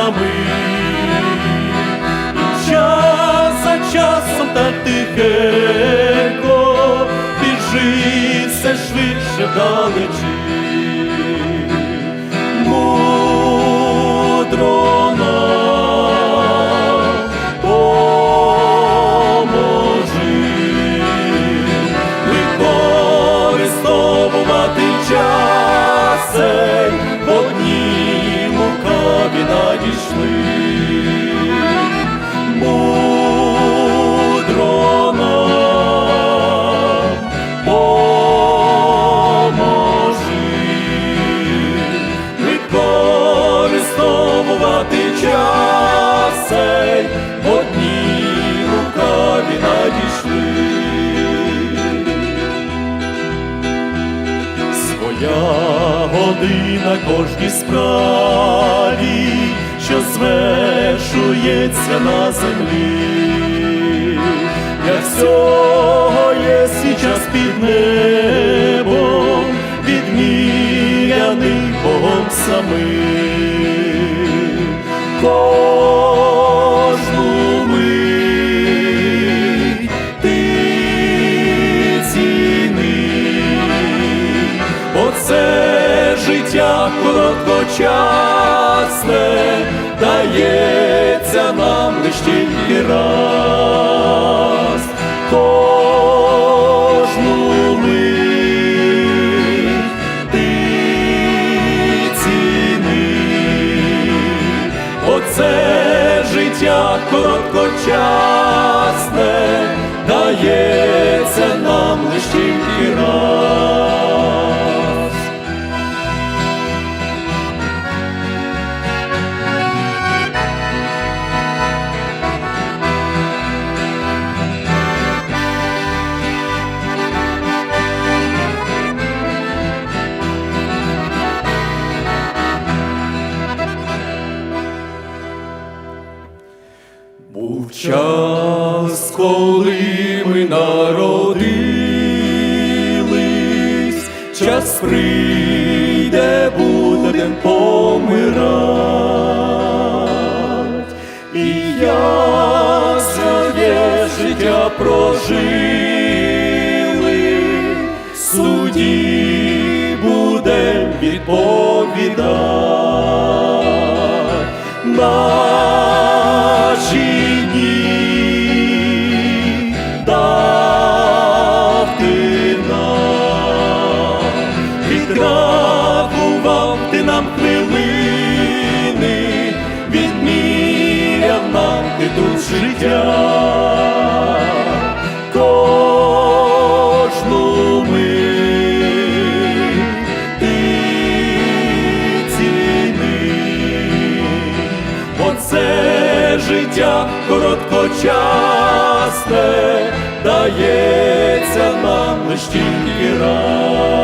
нами. І час за часом так тихенько надійшли. Мудро нам поможи використовувати час цей, бо дні лукаві надійшли. Своя година кожній справі, звершується на землі, для всього є свій під небом, відміряний Богом самим. Кожну мить ти ціни, Оце життя короткочасне нам лиш тільки раз. Кожну мить ти ціни. Оце життя короткочасне час, коли ми народились, час прийде, будем помирать, і я своє життя прожили, суді будем відповідати. Життя. Кожну мить ти ціни. Оце життя короткочасне дається нам лиш тільки раз.